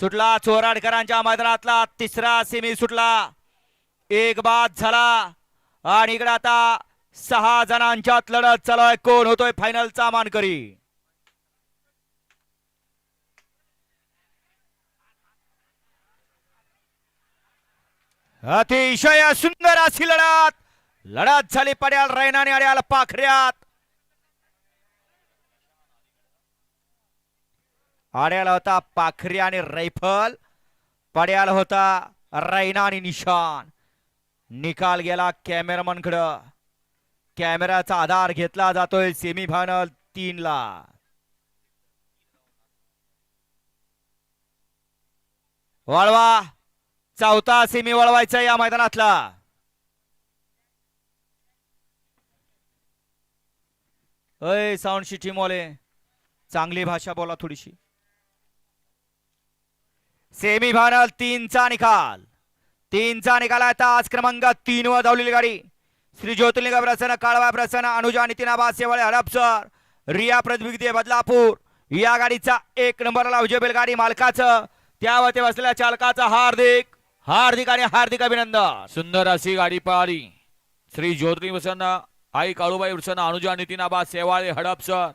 सुटला चोराडकरांच्या मैदानातला तिसरा सेमी सुटला. एक बाद झाला. आणि इकडे आता सहा जणांच्यात लढत चालू आहे. कोण होतोय फायनलचा मानकरी? अतिशय सुंदर अशी लढत. लढत झाली पड्याल रैनाने अड्याल पाखऱ्यात. आड्याला होता पाखरी आणि रैफल. पड्याला होता रैना आणि निशान. निकाल गेला कॅमेरामन कड कॅमेराचा आधार घेतला जातोय सेमीफायनल तीन ला वळवा. चौथा सेमी वळवायचा या मैदानातला. अय साऊंड टीमवाले चांगली भाषा बोला थोडीशी. सेमी फायनल तीनचा निकाल. तीनचा निकाल आहे. तास आज क्रमांक तीन वर धावलेली गाडी. श्री ज्योतिलिंग प्रसन्न काळवा प्रसन्न अनुजा नितीन आबास शेवाळे हडपसर रिया प्रतिनिधी बदलापूर. या गाडीचा एक नंबरला उजवे गाडी मालकाचं. त्यावर ते बसलेल्या चालकाचं हार्दिक हार्दिक आणि हार्दिक अभिनंदन. सुंदर अशी गाडी पळाली श्री ज्योतिलिंग प्रसन्न आई काळूबाई प्रसन्न अनुजा नितीन आबा सेवाळे हडपसर